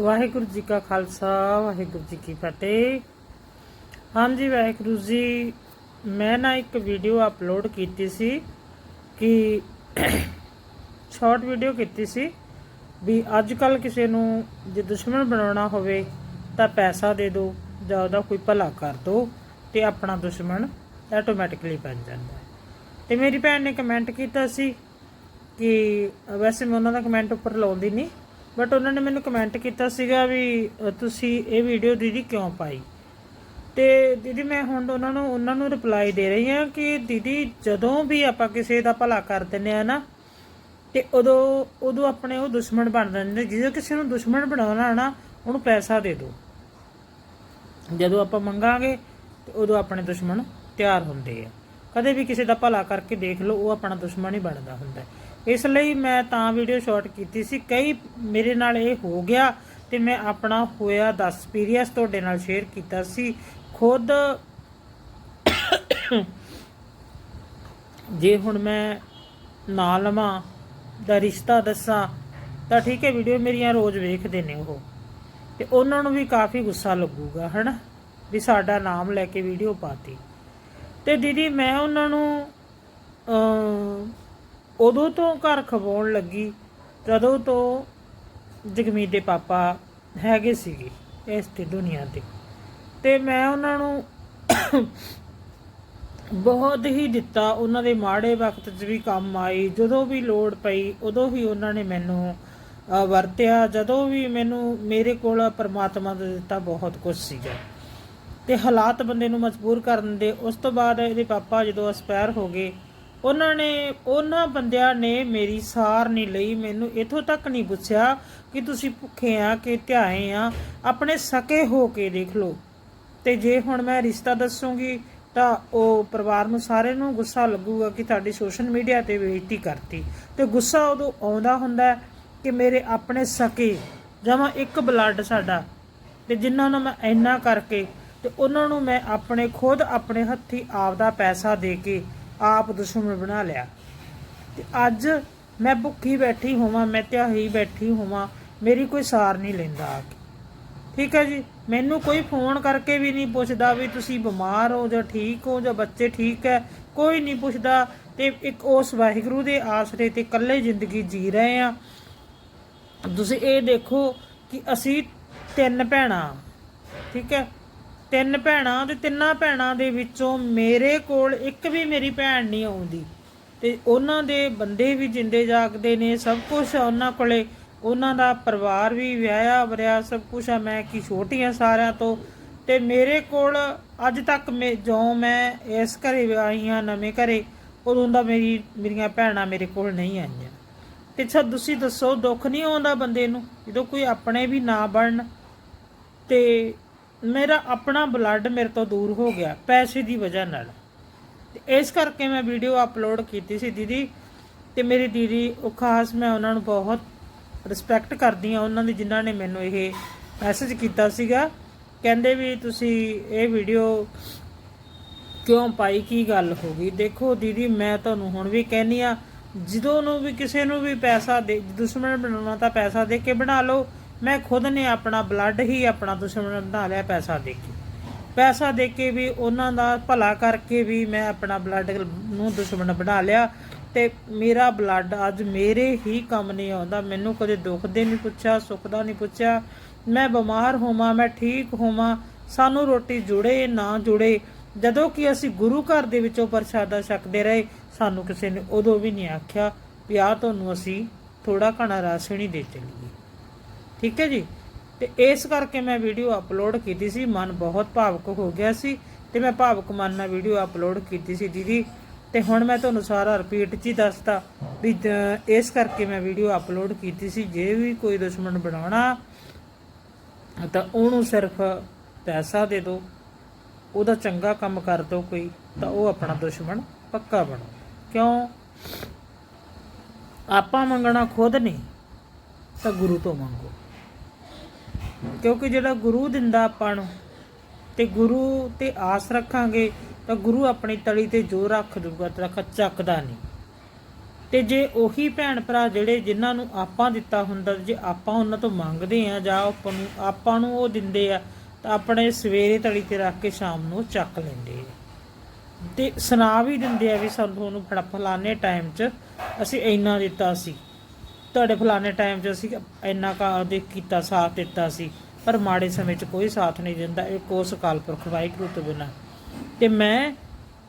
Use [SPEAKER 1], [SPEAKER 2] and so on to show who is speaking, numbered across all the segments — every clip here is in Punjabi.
[SPEAKER 1] ਵਾਹਿਗੁਰੂ ਜੀ ਕਾ ਖਾਲਸਾ, ਵਾਹਿਗੁਰੂ ਜੀ ਕੀ ਫਤਿਹ। ਹਾਂਜੀ, ਵਾਹਿਗੁਰੂ ਜੀ, ਮੈਂ ਨਾ ਇੱਕ ਵੀਡੀਓ ਅਪਲੋਡ ਕੀਤੀ ਸੀ ਕਿ ਸ਼ਾਰਟ ਵੀਡੀਓ ਕੀਤੀ ਸੀ ਵੀ ਅੱਜ ਕੱਲ ਕਿਸੇ ਨੂੰ ਜੇ ਦੁਸ਼ਮਣ ਬਣਾਉਣਾ ਹੋਵੇ ਤਾਂ ਪੈਸਾ ਦੇ ਦਿਓ ਜਾਂ ਉਹਦਾ ਕੋਈ ਭਲਾ ਕਰ ਦਿਓ ਤੇ ਆਪਣਾ ਦੁਸ਼ਮਣ ਆਟੋਮੈਟਿਕਲੀ ਬਣ ਜਾਂਦਾ। ਹੈ ਤੇ ਮੇਰੀ ਭੈਣ ਨੇ ਕਮੈਂਟ ਕੀਤਾ ਸੀ ਕਿ ਵੈਸੇ ਮੈਂ ਉਹਨਾਂ ਦਾ ਕਮੈਂਟ ਉੱਪਰ ਲਾਉਂਦੀ ਨਹੀਂ ਬਟ ਉਹਨਾਂ ਨੇ ਮੈਨੂੰ ਕਮੈਂਟ ਕੀਤਾ ਸੀਗਾ ਵੀ ਤੁਸੀਂ ਇਹ ਵੀਡੀਓ ਦੀਦੀ ਕਿਉਂ ਪਾਈ? ਤੇ ਦੀਦੀ ਮੈਂ ਹੁਣ ਉਹਨਾਂ ਨੂੰ ਉਹਨਾਂ ਨੂੰ ਰਿਪਲਾਈ ਦੇ ਰਹੀ ਹਾਂ ਕਿ ਦੀਦੀ ਜਦੋਂ ਵੀ ਆਪਾਂ ਕਿਸੇ ਦਾ ਭਲਾ ਕਰ ਦਿੰਦੇ ਆ ਨਾ, ਤੇ ਉਦੋਂ ਉਦੋਂ ਆਪਣੇ ਉਹ ਦੁਸ਼ਮਣ ਬਣ ਜਾਂਦੇ ਜਦੋਂ ਕਿਸੇ ਨੂੰ ਦੁਸ਼ਮਣ ਬਣਾਉਣਾ ਨਾ, ਉਹਨੂੰ ਪੈਸਾ ਦੇ ਦਿਓ। ਜਦੋਂ ਆਪਾਂ ਮੰਗਾਂਗੇ, ਤੇ ਉਦੋਂ ਆਪਣੇ ਦੁਸ਼ਮਣ ਤਿਆਰ ਹੁੰਦੇ ਆ। ਕਦੇ ਵੀ ਕਿਸੇ ਦਾ ਭਲਾ ਕਰਕੇ ਦੇਖ ਲਓ, ਉਹ ਆਪਣਾ ਦੁਸ਼ਮਣ ਹੀ ਬਣਦਾ ਹੁੰਦਾ। ਹੈ। ਇਸ ਲਈ ਮੈਂ ਤਾਂ ਵੀਡੀਓ ਸ਼ਾਰਟ ਕੀਤੀ ਸੀ। ਕਈ ਮੇਰੇ ਨਾਲ ਇਹ ਹੋ ਗਿਆ ਤੇ ਮੈਂ ਆਪਣਾ ਹੋਇਆ 10 ਐਕਸਪੀਰੀਅੰਸ ਤੁਹਾਡੇ ਨਾਲ ਸ਼ੇਅਰ ਕੀਤਾ ਸੀ। ਖੁਦ ਜੇ ਹੁਣ ਮੈਂ ਨਾ ਲਵਾਂ ਦਾ ਰਿਸ਼ਤਾ ਦੱਸਾਂ, ਤਾਂ ਠੀਕ ਹੈ ਵੀਡੀਓ ਮੇਰੀਆਂ ਰੋਜ਼ ਵੇਖਦੇ ਨੇ ਉਹ। ਤੇ ਉਹਨਾਂ ਨੂੰ ਵੀ ਕਾਫੀ ਗੁੱਸਾ ਲੱਗੂਗਾ, ਹਨਾ? ਵੀ ਸਾਡਾ ਨਾਮ ਲੈ ਕੇ ਵੀਡੀਓ ਪਾਤੀ। ਤੇ ਦੀਦੀ, ਮੈਂ ਉਹਨਾਂ ਨੂੰ ਉਦੋਂ ਤੋਂ ਘਰ ਖਵਾਉਣ ਲੱਗੀ, ਜਦੋਂ ਤੋਂ ਜਗਮੀਤ ਦੇ ਪਾਪਾ ਹੈਗੇ ਸੀਗੇ ਇਸ ਤੇ ਦੁਨੀਆ ਤੇ। ਤੇ ਮੈਂ ਉਹਨਾਂ ਨੂੰ ਬਹੁਤ ਹੀ ਦਿੱਤਾ, ਉਹਨਾਂ ਦੇ ਮਾੜੇ ਵਕਤ 'ਚ ਵੀ ਕੰਮ ਆਈ, ਜਦੋਂ ਵੀ ਲੋੜ ਪਈ, ਉਦੋਂ ਹੀ ਉਹਨਾਂ ਨੇ ਮੈਨੂੰ ਵਰਤਿਆ। ਜਦੋਂ ਵੀ ਮੈਨੂੰ, ਮੇਰੇ ਕੋਲ ਪਰਮਾਤਮਾ ਦਾ ਦਿੱਤਾ ਬਹੁਤ ਕੁਝ ਸੀਗਾ। ਤੇ ਹਾਲਾਤ ਬੰਦੇ ਨੂੰ ਮਜਬੂਰ ਕਰਨ ਦੇ, ਉਸ ਤੋਂ ਬਾਅਦ ਇਹਦੇ ਪਾਪਾ ਜਦੋਂ ਐਕਸਪਾਇਰ ਹੋ ਗਏ ਉਹਨਾਂ ਨੇ, ਉਹਨਾਂ ਬੰਦਿਆਂ ਨੇ ਮੇਰੀ ਸਾਰ ਨਹੀਂ ਲਈ। ਮੈਨੂੰ ਇਥੋਂ ਤੱਕ ਨਹੀਂ ਪੁੱਛਿਆ ਕਿ ਤੁਸੀਂ ਭੁੱਖੇ ਆ ਕਿ ਧਿਆਏ ਆ। ਆਪਣੇ ਸਕੇ ਹੋ ਕੇ ਦੇਖ ਲਓ। ਤੇ ਜੇ ਹੁਣ ਮੈਂ ਰਿਸ਼ਤਾ ਦੱਸੂਗੀ, ਤਾਂ ਉਹ ਪਰਿਵਾਰ ਨੂੰ ਸਾਰੇ ਨੂੰ ਗੁੱਸਾ ਲੱਗੂਗਾ ਕਿ ਤੁਹਾਡੀ ਸੋਸ਼ਲ ਮੀਡੀਆ ਤੇ ਬੇਇੱਜ਼ਤੀ ਕਰਤੀ। ਤੇ ਗੁੱਸਾ ਉਦੋਂ ਆਉਂਦਾ ਹੁੰਦਾ ਕਿ ਮੇਰੇ ਆਪਣੇ ਸਕੇ, ਜਮਾ ਇੱਕ ਬਲੱਡ ਸਾਡਾ। ਤੇ ਜਿਨ੍ਹਾਂ ਨੂੰ ਮੈਂ ਇੰਨਾ ਕਰਕੇ, ਤੇ ਉਹਨਾਂ ਨੂੰ ਮੈਂ ਆਪਣੇ, ਖੁਦ ਆਪਣੇ ਹੱਥੀ ਆਪਦਾ ਪੈਸਾ ਦੇ ਕੇ ਆਪ ਦੁਸ਼ਮਣ ਬਣਾ ਲਿਆ। ਤੇ ਅੱਜ ਮੈਂ ਭੁੱਖੀ ਬੈਠੀ ਹੋਵਾਂ, ਮੈਂ ਧਿਆਹੀ ਬੈਠੀ ਹੋਵਾਂ, ਮੇਰੀ ਕੋਈ ਸਾਰ ਨਹੀਂ ਲੈਂਦਾ ਆ ਕੇ। ਠੀਕ ਹੈ ਜੀ? ਮੈਨੂੰ ਕੋਈ ਫੋਨ ਕਰਕੇ ਵੀ ਨਹੀਂ ਪੁੱਛਦਾ ਵੀ ਤੁਸੀਂ ਬਿਮਾਰ ਹੋ ਜਾਂ ਠੀਕ ਹੋ ਜਾਂ ਬੱਚੇ ਠੀਕ ਹੈ, ਕੋਈ ਨਹੀਂ ਪੁੱਛਦਾ। ਤੇ ਇੱਕ ਉਸ ਵਾਹਿਗੁਰੂ ਦੇ ਆਸਰੇ ਤੇ ਇਕੱਲੇ ਜ਼ਿੰਦਗੀ ਜੀ ਰਹੇ ਆ ਤੁਸੀਂ ਇਹ ਦੇਖੋ ਕਿ ਅਸੀਂ ਤਿੰਨ ਭੈਣਾਂ। ਠੀਕ ਹੈ? ਤਿੰਨ ਭੈਣਾਂ ਤੇ ਤਿੰਨਾਂ ਭੈਣਾਂ ਦੇ ਵਿੱਚੋਂ ਮੇਰੇ ਕੋਲ ਇੱਕ ਵੀ ਮੇਰੀ ਭੈਣ ਨਹੀਂ ਆਉਂਦੀ। ਤੇ ਉਹਨਾਂ ਦੇ ਬੰਦੇ ਵੀ ਜਿੰਦੇ ਜਾਗਦੇ ਨੇ, ਸਭ ਕੁਝ ਉਹਨਾਂ ਕੋਲੇ। ਉਹਨਾਂ ਦਾ ਪਰਿਵਾਰ ਵੀ ਵਿਆਹਿਆ ਵਰਿਆ, ਸਭ ਕੁਝ ਆ। ਮੈਂ ਕੀ ਛੋਟੀ ਆ ਸਾਰਿਆਂ ਤੋਂ। ਤੇ ਮੇਰੇ ਕੋਲ ਅੱਜ ਤੱਕ ਮੈਂ ਜੋ ਮੈਂ ਇਸ ਘਰੇ ਆਈ ਹਾਂ, ਨਵੇਂ ਘਰੇ, ਉਦੋਂ ਦਾ ਮੇਰੀ, ਮੇਰੀਆਂ ਭੈਣਾਂ ਮੇਰੇ ਕੋਲ ਨਹੀਂ ਆਈਆਂ। ਤੇ ਅੱਛਾ, ਤੁਸੀਂ ਦੱਸੋ, ਦੁੱਖ ਨਹੀਂ ਆਉਂਦਾ ਬੰਦੇ ਨੂੰ? ਜਦੋਂ ਕੋਈ ਆਪਣੇ ਵੀ ਨਾ ਬਣਨ ਤੇ ਮੇਰਾ ਆਪਣਾ ਬਲੱਡ ਮੇਰੇ ਤੋਂ ਦੂਰ ਹੋ ਗਿਆ ਪੈਸੇ ਦੀ ਵਜ੍ਹਾ ਨਾਲ। ਤੇ ਇਸ ਕਰਕੇ ਮੈਂ ਵੀਡੀਓ ਅਪਲੋਡ ਕੀਤੀ ਸੀ ਦੀਦੀ ਤੇ ਮੇਰੀ ਦੀਦੀ ਉਹ ਖਾਸ ਮੈਂ ਉਹਨਾਂ ਨੂੰ ਬਹੁਤ ਰਿਸਪੈਕਟ ਕਰਦੀ ਆ ਉਹਨਾਂ ਦੀ ਜਿਨ੍ਹਾਂ ਨੇ ਮੈਨੂੰ ਇਹ ਮੈਸੇਜ ਕੀਤਾ ਸੀਗਾ। ਕਹਿੰਦੇ ਵੀ ਤੁਸੀਂ ਇਹ ਵੀਡੀਓ ਕਿਉਂ ਪਾਈ? ਕੀ ਗੱਲ ਹੋ ਗਈ? ਦੇਖੋ ਦੀਦੀ, ਮੈਂ ਤੁਹਾਨੂੰ ਹੁਣ ਵੀ ਕਹਿੰਨੀ ਆ ਜਦੋਂ ਨੂੰ ਵੀ ਕਿਸੇ ਨੂੰ ਵੀ ਪੈਸਾ ਦੇ ਦੁਸ਼ਮਣ ਬਣਾਉਣਾ ਤਾਂ ਪੈਸਾ ਦੇ ਕੇ ਬਣਾ ਲਓ। ਮੈਂ ਖੁਦ ਨੇ ਆਪਣਾ ਬਲੱਡ ਹੀ ਆਪਣਾ ਦੁਸ਼ਮਣ ਬਣਾ ਲਿਆ ਪੈਸਾ ਦੇ ਕੇ। ਪੈਸਾ ਦੇ ਕੇ ਵੀ ਉਹਨਾਂ ਦਾ ਭਲਾ ਕਰਕੇ ਵੀ ਮੈਂ ਆਪਣਾ ਬਲੱਡ ਨੂੰ ਦੁਸ਼ਮਣ ਬਣਾ ਲਿਆ ਤੇ ਮੇਰਾ ਬਲੱਡ ਅੱਜ ਮੇਰੇ ਹੀ ਕੰਮ ਨਹੀਂ ਆਉਂਦਾ। ਮੈਨੂੰ ਕਦੇ ਦੁੱਖ ਦੇ ਨਹੀਂ ਪੁੱਛਿਆ, ਸੁੱਖ ਦਾ ਨਹੀਂ ਪੁੱਛਿਆ। ਮੈਂ ਬਿਮਾਰ ਹੋਵਾਂ, ਮੈਂ ਠੀਕ ਹੋਵਾਂ, ਸਾਨੂੰ ਰੋਟੀ ਜੁੜੇ ਨਾ ਜੁੜੇ, ਜਦੋਂ ਕਿ ਅਸੀਂ ਗੁਰੂ ਘਰ ਦੇ ਵਿੱਚੋਂ ਪ੍ਰਸ਼ਾਦਾ ਛਕਦੇ ਰਹੇ, ਸਾਨੂੰ ਕਿਸੇ ਨੇ ਉਦੋਂ ਵੀ ਨਹੀਂ ਆਖਿਆ ਵੀ ਆ ਤੁਹਾਨੂੰ ਅਸੀਂ ਥੋੜਾ ਘਣਾ ਰਾਸ਼ਨ ਹੀ ਦੇ ਚੱਲੀਏ ਠੀਕ ਹੈ ਜੀ? ਤੇ ਇਸ ਕਰਕੇ ਮੈਂ ਵੀਡੀਓ ਅਪਲੋਡ ਕੀਤੀ ਸੀ। ਮਨ ਬਹੁਤ ਭਾਵੁਕ ਹੋ ਗਿਆ ਸੀ ਤੇ ਮੈਂ ਭਾਵੁਕ ਮਨ ਨਾਲ ਵੀਡੀਓ ਅਪਲੋਡ ਕੀਤੀ ਸੀ ਦੀਦੀ। ਤੇ ਹੁਣ ਮੈਂ ਤੁਹਾਨੂੰ ਸਾਰਾ ਰਿਪੀਟ ਚ ਹੀ ਦੱਸਤਾ ਵੀ ਇਸ ਕਰਕੇ ਮੈਂ ਵੀਡੀਓ ਅਪਲੋਡ ਕੀਤੀ ਸੀ। ਜੇ ਵੀ ਕੋਈ ਦੁਸ਼ਮਣ ਬਣਾਉਣਾ, ਤਾਂ ਉਹਨੂੰ ਸਿਰਫ ਪੈਸਾ ਦੇ ਦਿਓ। ਉਹਦਾ ਚੰਗਾ ਕੰਮ ਕਰ ਦਿਓ ਕੋਈ, ਤਾਂ ਉਹ ਆਪਣਾ ਦੁਸ਼ਮਣ ਪੱਕਾ ਬਣੋ। ਕਿਉਂ? ਆਪਾਂ ਮੰਗਣਾ ਖੁਦ ਨਹੀਂ, ਤਾਂ ਗੁਰੂ ਤੋਂ ਮੰਗੋ। ਕਿਉਂਕਿ ਜਿਹੜਾ ਗੁਰੂ ਦਿੰਦਾ ਆਪਾਂ ਨੂੰ ਤੇ ਗੁਰੂ ਤੇ ਆਸ ਰੱਖਾਂਗੇ ਤਾਂ ਗੁਰੂ ਆਪਣੀ ਤਲੀ ਤੇ ਜੋ ਰੱਖ ਦੂਗਾ ਤੇ ਰੱਖ ਚੱਕਦਾ ਨਹੀਂ। ਤੇ ਜੇ ਉਹੀ ਭੈਣ ਭਰਾ ਜਿਹੜੇ ਜਿਨ੍ਹਾਂ ਨੂੰ ਆਪਾਂ ਦਿੱਤਾ ਹੁੰਦਾ, ਜੇ ਆਪਾਂ ਉਹਨਾਂ ਤੋਂ ਮੰਗਦੇ ਆ ਜਾਂ ਆਪਾਂ ਨੂੰ ਆਪਾਂ ਨੂੰ ਉਹ ਦਿੰਦੇ ਆ, ਤਾਂ ਆਪਣੇ ਸਵੇਰੇ ਤਲੀ ਤੇ ਰੱਖ ਕੇ ਸ਼ਾਮ ਨੂੰ ਚੱਕ ਲੈਂਦੇ ਆ। ਤੇ ਸੁਣਾ ਵੀ ਦਿੰਦੇ ਆ ਵੀ ਸਾਨੂੰ ਤੁਹਾਨੂੰ ਫੜਾ, ਫਲਾਣੇ ਟਾਈਮ 'ਚ ਅਸੀਂ ਇੰਨਾ ਦਿੱਤਾ ਸੀ। ਤੁਹਾਡੇ ਫਲਾਣੇ ਟਾਈਮ 'ਚ ਅਸੀਂ ਇੰਨਾ ਕਾ ਦੇ ਕੀਤਾ, ਸਾਥ ਦਿੱਤਾ ਸੀ, ਪਰ ਮਾੜੇ ਸਮੇਂ 'ਚ ਕੋਈ ਸਾਥ ਨਹੀਂ ਦਿੰਦਾ। ਇਹ ਕੋਸ ਕਾਲਪੁਰਖ ਵਾਹਿਗੁਰੂ ਤੋਂ ਬਿਨਾਂ। ਤੇ ਮੈਂ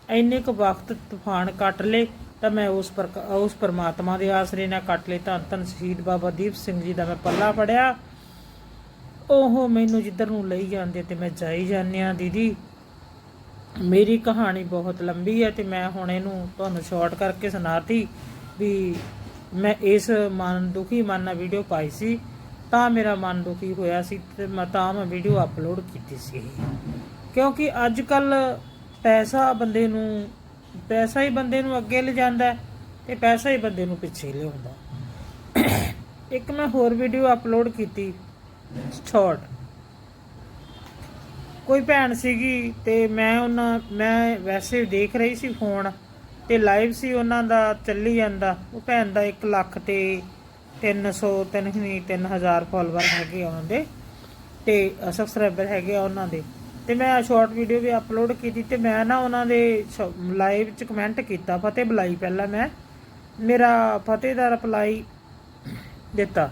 [SPEAKER 1] ਇੰਨੇ ਕੁ ਵਕਤ ਤੂਫਾਨ ਕੱਟ ਲੇ ਤਾਂ ਮੈਂ ਉਸ ਪਰ ਉਸ ਪਰਮਾਤਮਾ ਦੇ ਆਸਰੇ ਨਾਲ ਕੱਟ ਲੇ ਧੰਨ ਧੰਨ ਸ਼ਹੀਦ ਬਾਬਾ ਦੀਪ ਸਿੰਘ ਜੀ ਦਾ ਮੈਂ ਪੱਲਾ ਫੜਿਆ। ਉਹ ਮੈਨੂੰ ਜਿੱਧਰ ਨੂੰ ਲਈ ਜਾਂਦੇ ਤੇ ਮੈਂ ਜਾਈ ਜਾਂਦਿਆ ਦੀਦੀ, ਮੇਰੀ ਕਹਾਣੀ ਬਹੁਤ ਲੰਬੀ ਹੈ ਤੇ ਮੈਂ ਹੁਣ ਇਹਨੂੰ ਤੁਹਾਨੂੰ ਸ਼ਾਰਟ ਕਰਕੇ ਸੁਣਾਤੀ ਵੀ ਮੈਂ ਇਸ ਮਨ ਦੁਖੀ ਮਨ ਨਾਲ ਵੀਡੀਓ ਪਾਈ ਸੀ, ਤਾਂ ਮੇਰਾ ਮਨ ਦੁਖੀ ਹੋਇਆ ਸੀ ਤੇ ਮੈਂ ਤਾਂ ਮੈਂ ਵੀਡੀਓ ਅਪਲੋਡ ਕੀਤੀ ਸੀ। ਕਿਉਂਕਿ ਅੱਜ ਕੱਲ ਪੈਸਾ ਬੰਦੇ ਨੂੰ, ਪੈਸਾ ਹੀ ਬੰਦੇ ਨੂੰ ਅੱਗੇ ਲਿਜਾਂਦਾ ਹੈ ਤੇ ਪੈਸਾ ਹੀ ਬੰਦੇ ਨੂੰ ਪਿੱਛੇ ਲਿਆਉਂਦਾ ਇੱਕ ਮੈਂ ਹੋਰ ਵੀਡੀਓ ਅਪਲੋਡ ਕੀਤੀ ਸ਼ਾਰਟ ਕੋਈ ਭੈਣ ਸੀਗੀ ਤੇ ਮੈਂ ਉਹਨਾਂ, ਮੈਂ ਵੈਸੇ ਦੇਖ ਰਹੀ ਸੀ ਫੋਨ ਤੇ ਲਾਈਵ ਸੀ ਉਹਨਾਂ ਦਾ, ਚੱਲੀ ਜਾਂਦਾ। ਉਹ ਭੈਣ ਦਾ 1 ਲੱਖ ਤੇ 300 ਤਿੰਨ ਨਹੀਂ 3000 ਫਾਲੋਅਰ ਹੈਗੇ ਆ ਉਹਨਾਂ ਦੇ ਤੇ ਸਬਸਕ੍ਰਾਈਬਰ ਹੈਗੇ ਆ ਉਹਨਾਂ ਦੇ। ਤੇ ਮੈਂ ਸ਼ਾਰਟ ਵੀਡੀਓ ਵੀ ਅਪਲੋਡ ਕੀਤੀ ਤੇ ਮੈਂ ਨਾ ਉਹਨਾਂ ਦੇ ਲਾਈਵ ਚ ਕਮੈਂਟ ਕੀਤਾ, ਫਤਿਹ ਬੁਲਾਈ ਪਹਿਲਾਂ ਮੈਂ। ਮੇਰਾ ਫਤਿਹ ਦਾ ਰਿਪਲਾਈ ਦਿੱਤਾ।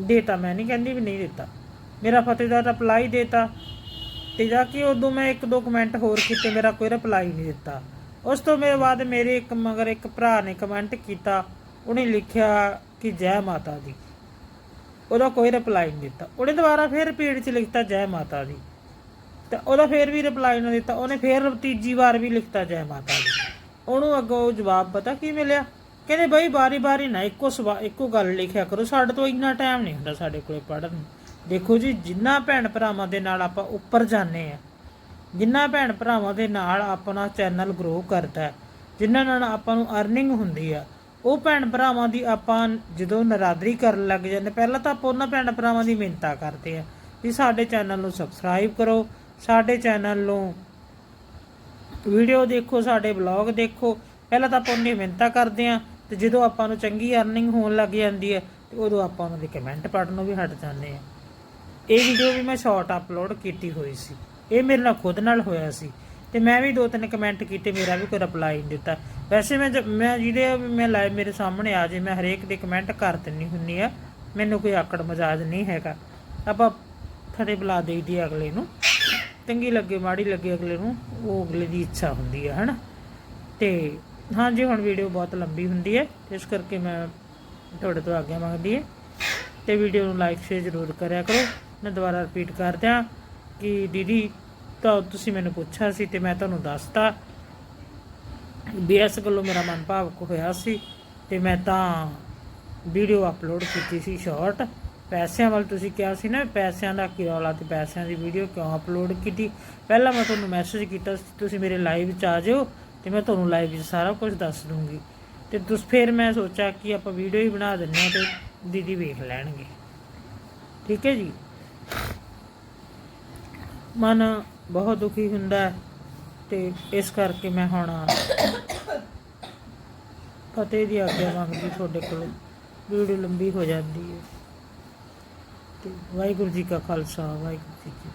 [SPEAKER 1] ਦੇਤਾ, ਮੈਂ ਨਹੀਂ ਕਹਿੰਦੀ ਵੀ ਨਹੀਂ ਦਿੱਤਾ। ਮੇਰਾ ਫਤਿਹ ਦਾ ਰਿਪਲਾਈ ਦੇਤਾ। ਤੇ ਜਾ ਕੇ ਉਦੋਂ ਮੈਂ ਇੱਕ ਦੋ ਕਮੈਂਟ ਹੋਰ ਕੀਤੇ, ਮੇਰਾ ਕੋਈ ਰਿਪਲਾਈ ਨਹੀਂ ਦਿੱਤਾ। ਉਸ ਤੋਂ ਮੇਰੇ ਬਾਅਦ ਮੇਰੇ ਇੱਕ ਮਗਰ ਇੱਕ ਭਰਾ ਨੇ ਕਮੈਂਟ ਕੀਤਾ, ਉਹਨੇ ਲਿਖਿਆ ਕਿ ਜੈ ਮਾਤਾ ਦੀ। ਉਹਦਾ ਕੋਈ ਰਿਪਲਾਈ ਨਹੀਂ ਦਿੱਤਾ। ਉਹਨੇ ਦੁਬਾਰਾ ਫਿਰ ਰਿਪੀਟ 'ਚ ਲਿਖਤਾ ਜੈ ਮਾਤਾ ਦੀ। ਤੇ ਉਹਦਾ ਫਿਰ ਵੀ ਰਿਪਲਾਈ ਨਾ ਦਿੱਤਾ। ਉਹਨੇ ਫਿਰ ਤੀਜੀ ਵਾਰ ਵੀ ਲਿਖਤਾ ਜੈ ਮਾਤਾ ਦੀ। ਉਹਨੂੰ ਅੱਗੋਂ ਜਵਾਬ ਪਤਾ ਕੀ ਮਿਲਿਆ? ਕਹਿੰਦੇ ਬਈ ਬਾਰੀ ਬਾਰੀ ਨਾ ਇੱਕੋ ਸਵਾ, ਇੱਕੋ ਗੱਲ ਲਿਖਿਆ ਕਰੋ। ਸਾਡੇ ਤੋਂ ਇੰਨਾ ਟਾਈਮ ਨਹੀਂ ਹੁੰਦਾ ਸਾਡੇ ਕੋਲੇ ਪੜ੍ਹਨ ਦੇਖੋ ਜੀ, ਜਿੰਨਾ ਭੈਣ ਭਰਾਵਾਂ ਦੇ ਨਾਲ ਆਪਾਂ ਉੱਪਰ ਜਾਂਦੇ ਆ ਜਿਨ੍ਹਾਂ ਭੈਣ ਭਰਾਵਾਂ ਦੇ ਨਾਲ ਆਪਣਾ ਚੈਨਲ ਗਰੋ ਕਰਦਾ ਹੈ ਜਿਨ੍ਹਾਂ ਨਾਲ ਆਪਾਂ ਨੂੰ ਅਰਨਿੰਗ ਹੁੰਦੀ ਆ, ਉਹ ਭੈਣ ਭਰਾਵਾਂ ਦੀ ਆਪਾਂ ਜਦੋਂ ਨਰਾਦਰੀ ਕਰਨ ਲੱਗ ਜਾਂਦੇ, ਪਹਿਲਾਂ ਤਾਂ ਆਪਾਂ ਉਹਨਾਂ ਭੈਣ ਭਰਾਵਾਂ ਦੀ ਮਿੰਤਾ ਕਰਦੇ ਆ ਵੀ ਸਾਡੇ ਚੈਨਲ ਨੂੰ ਸਬਸਕ੍ਰਾਈਬ ਕਰੋ, ਸਾਡੇ ਚੈਨਲ ਨੂੰ ਵੀਡੀਓ ਦੇਖੋ, ਸਾਡੇ ਵਲੌਗ ਦੇਖੋ, ਪਹਿਲਾਂ ਤਾਂ ਆਪਾਂ ਉਹਦੀ ਮਿਹਨਤਾਂ ਕਰਦੇ ਆ, ਤੇ ਜਦੋਂ ਆਪਾਂ ਨੂੰ ਚੰਗੀ ਅਰਨਿੰਗ ਹੋਣ ਲੱਗ ਜਾਂਦੀ ਹੈ ਤੇ ਉਦੋਂ ਆਪਾਂ ਉਹਨਾਂ ਦੇ ਕਮੈਂਟ ਪੜਨੋਂ ਵੀ ਹਟ ਜਾਂਦੇ ਆ। ਇਹ ਵੀਡੀਓ ਵੀ ਮੈਂ ਸ਼ਾਰਟ ਅਪਲੋਡ ਕੀਤੀ ਹੋਈ ਸੀ। ਇਹ ਮੇਰੇ ਨਾਲ ਖੁਦ ਨਾਲ ਹੋਇਆ ਸੀ। ਤੇ ਮੈਂ ਵੀ ਦੋ ਤਿੰਨ ਕਮੈਂਟ ਕੀਤੇ, ਮੇਰਾ ਵੀ ਕੋਈ ਰਿਪਲਾਈ ਨਹੀਂ ਦਿੱਤਾ। ਵੈਸੇ ਮੈਂ ਜ- ਮੈਂ ਜਿਹਦੇ ਵੀ ਮੈਂ ਲਾਈਵ ਮੇਰੇ ਸਾਹਮਣੇ ਆ ਜੇ, ਮੈਂ ਹਰੇਕ ਦੇ ਕਮੈਂਟ ਕਰ ਦਿੰਨੀ ਹੁੰਨੀ ਆ। ਮੈਨੂੰ ਕੋਈ ਆਕੜ ਮਜਾਜ ਨਹੀਂ ਹੈਗਾ। ਆਪਾਂ ਫੜੇ ਬੁਲਾ ਦੇਈਦੀ ਅਗਲੇ ਨੂੰ। ਚੰਗੀ ਲੱਗੇ, ਮਾੜੀ ਲੱਗੇ ਅਗਲੇ ਨੂੰ, ਉਹ ਅਗਲੇ ਦੀ ਇੱਛਾ ਹੁੰਦੀ ਹੈ ਹਨਾ? ਤੇ ਹਾਂਜੀ ਹੁਣ ਵੀਡੀਓ ਬਹੁਤ ਲੰਬੀ ਹੁੰਦੀ ਹੈ ਇਸ ਕਰਕੇ ਮੈਂ ਤੁਹਾਡੇ ਤੋਂ ਆਗਿਆ ਮੰਗਦੀ ਹਾਂ ਤੇ ਵੀਡੀਓ ਨੂੰ ਲਾਈਕ ਸ਼ੇਅਰ ਜ਼ਰੂਰ ਕਰਿਆ ਕਰੋ। ਮੈਂ ਦੁਬਾਰਾ ਰਿਪੀਟ ਕਰਦਿਆਂ ਕਿ ਦੀਦੀ, ਤਾਂ ਤੁਸੀਂ ਮੈਨੂੰ ਪੁੱਛਿਆ ਸੀ ਤੇ ਮੈਂ ਤੁਹਾਨੂੰ ਦੱਸਤਾ ਵੀ ਇਸ ਗੱਲੋਂ ਮੇਰਾ ਮਨ ਭਾਵਕ ਹੋਇਆ ਸੀ ਤੇ ਮੈਂ ਤਾਂ ਵੀਡੀਓ ਅਪਲੋਡ ਕੀਤੀ ਸੀ ਸ਼ਾਰਟ ਪੈਸਿਆਂ ਵੱਲ ਤੁਸੀਂ ਕਿਹਾ ਸੀ ਨਾ, ਪੈਸਿਆਂ ਦਾ ਕੀ ਰੌਲਾ ਤੇ ਪੈਸਿਆਂ ਦੀ ਵੀਡੀਓ ਕਿਉਂ ਅਪਲੋਡ ਕੀਤੀ? ਪਹਿਲਾਂ ਮੈਂ ਤੁਹਾਨੂੰ ਮੈਸੇਜ ਕੀਤਾ ਸੀ, ਤੁਸੀਂ ਮੇਰੇ ਲਾਈਵ 'ਚ ਆ ਜਾਓ ਤੇ ਮੈਂ ਤੁਹਾਨੂੰ ਲਾਈਵ 'ਚ ਸਾਰਾ ਕੁਝ ਦੱਸ ਦੂੰਗੀ। ਤੇ ਤੁਸ, ਫਿਰ ਮੈਂ ਸੋਚਿਆ ਕਿ ਆਪਾਂ ਵੀਡੀਓ ਹੀ ਬਣਾ ਦਿੰਨੇ ਆ ਤੇ ਦੀਦੀ ਵੇਖ ਲੈਣਗੇ। ਠੀਕ ਹੈ ਜੀ? ਮਨ ਬਹੁਤ ਦੁਖੀ ਹੁੰਦਾ ਹੈ ਤੇ ਇਸ ਕਰਕੇ ਮੈਂ ਹੁਣ ਫਤਿਹ ਦੀ ਆਗਿਆ ਮੰਗਦੀ ਤੁਹਾਡੇ ਕੋਲ। ਵੀਡੀਓ ਲੰਬੀ ਹੋ ਜਾਂਦੀ ਹੈ। ਤੇ ਵਾਹਿਗੁਰੂ ਜੀ ਕਾ ਖਾਲਸਾ, ਵਾਹਿਗੁਰੂ ਜੀ ਕੀ